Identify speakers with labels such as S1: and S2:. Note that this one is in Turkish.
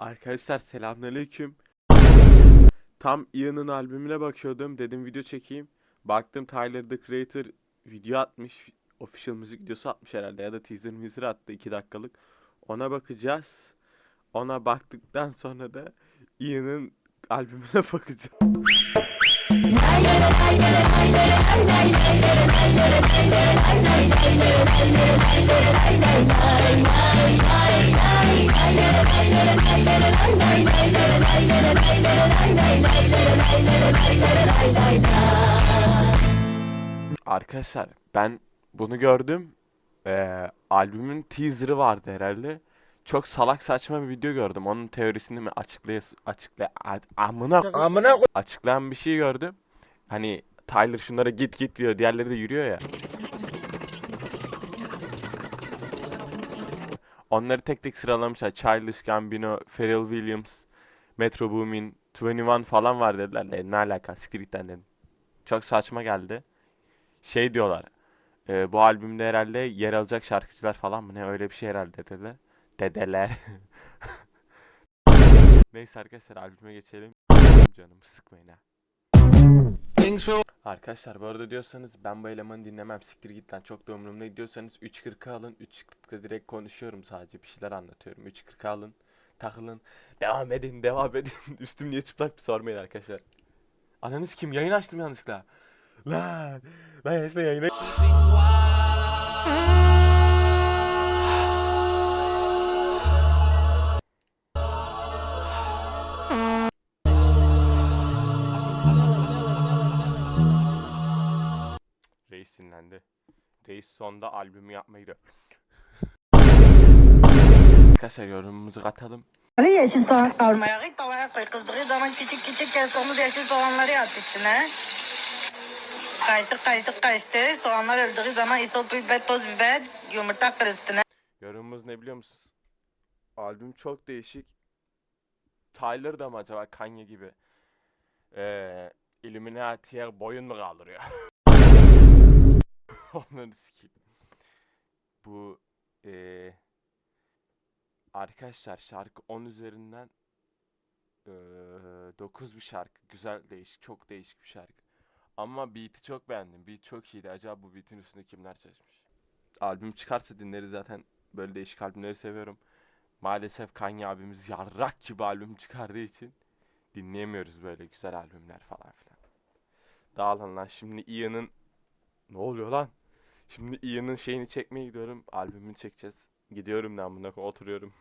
S1: Arkadaşlar selamünaleyküm. Tam Ian'ın albümüne bakıyordum. Dedim video çekeyim. Baktım Tyler the Creator video atmış. Official müzik videosu atmış herhalde ya da teaser teaser attı 2 dakikalık. Ona bakacağız. Ona baktıktan sonra da Ian'ın albümüne bakacağım. Arkadaşlar ben bunu gördüm. Ee, albümün teaser'ı vardı herhalde. Çok salak saçma bir video gördüm. Onun teorisini mi açıklayas açıkla amına
S2: Amına
S1: açıklayan bir şey gördüm. Hani Tyler şunlara git git diyor. Diğerleri de yürüyor ya. Onları tek tek sıralamışlar. Childish Gambino, Pharrell Williams, Metro Boomin, 21 falan var dediler. E, ne alaka? Lan dedim. Çok saçma geldi. Şey diyorlar. e, bu albümde herhalde yer alacak şarkıcılar falan mı ne öyle bir şey herhalde dediler. Dedeler. Neyse arkadaşlar albüme geçelim. Canımı sıkmayın ha. Arkadaşlar bu arada diyorsanız ben bu elemanı dinlemem siktir git lan çok da umurumda diyorsanız 3.40'a alın 3.40'da direkt konuşuyorum sadece bir şeyler anlatıyorum. 3.40'a alın takılın devam edin devam edin. Üstüm niye çıplak bir sormayın arkadaşlar. Ananız kim? Yayın açtım yanlışlıkla. Lan lan yanlışlıkla yayına Reis sinirlendi. Reis sonda albümü yapmayı da. Arkadaşlar yorumumuzu katalım.
S3: Hani yeşil soğan kavurmaya git tavaya koy. Kızdığı zaman küçük küçük kestomuz yeşil soğanları at içine. Karıştır karıştır karıştır. Soğanlar öldüğü zaman isot biber, toz biber, yumurta kır üstüne.
S1: Yorumumuz ne biliyor musunuz? Albüm çok değişik. Tyler da mı acaba Kanye gibi? Eee Illuminati'ye boyun mu kaldırıyor? Onları sikeyim. Bu eee arkadaşlar şarkı 10 üzerinden eee 9 bir şarkı. Güzel değişik, çok değişik bir şarkı. Ama beat'i çok beğendim. Beat çok iyiydi. Acaba bu beat'in üstünde kimler çalışmış? Albüm çıkarsa dinleriz zaten. Böyle değişik albümleri seviyorum. Maalesef Kanye abimiz yarrak gibi albüm çıkardığı için dinleyemiyoruz böyle güzel albümler falan filan. Dağılın lan şimdi Ian'ın ne oluyor lan? Şimdi Ian'ın şeyini çekmeye gidiyorum. Albümünü çekeceğiz. Gidiyorum ben buna oturuyorum.